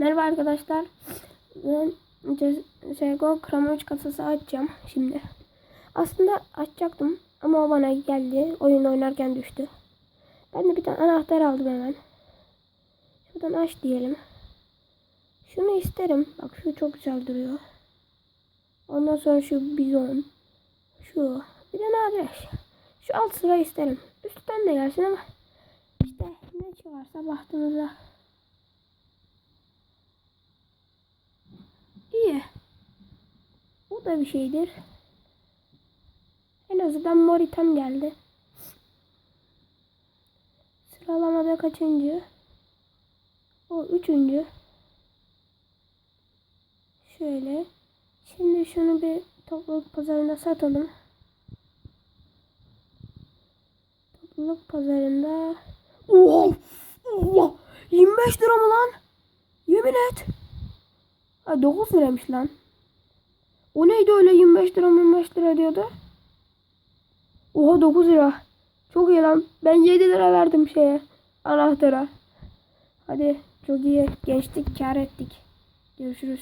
Merhaba arkadaşlar. Ben CSGO Chrome 3 kasası açacağım şimdi. Aslında açacaktım ama o bana geldi. Oyun oynarken düştü. Ben de bir tane anahtar aldım hemen. Şuradan aç diyelim. Şunu isterim. Bak şu çok güzel duruyor. Ondan sonra şu bizon. Şu. Bir de adres. Şu alt sıra isterim. Üstten de gelsin ama işte ne çıkarsa bahtımıza. İyi. Da bir şeydir. En azından mor item geldi. Sıralamada kaçıncı? O üçüncü. Şöyle. Şimdi şunu bir topluluk pazarında satalım. Topluluk pazarında. Oha! Oha! 25 lira mı lan? Yemin et. Ha 9 liraymış lan. O neydi öyle 25 lira 25 lira diyordu. Oha 9 lira. Çok iyi lan. Ben 7 lira verdim şeye. Anahtara. Hadi çok iyi. Gençlik kar ettik. Görüşürüz.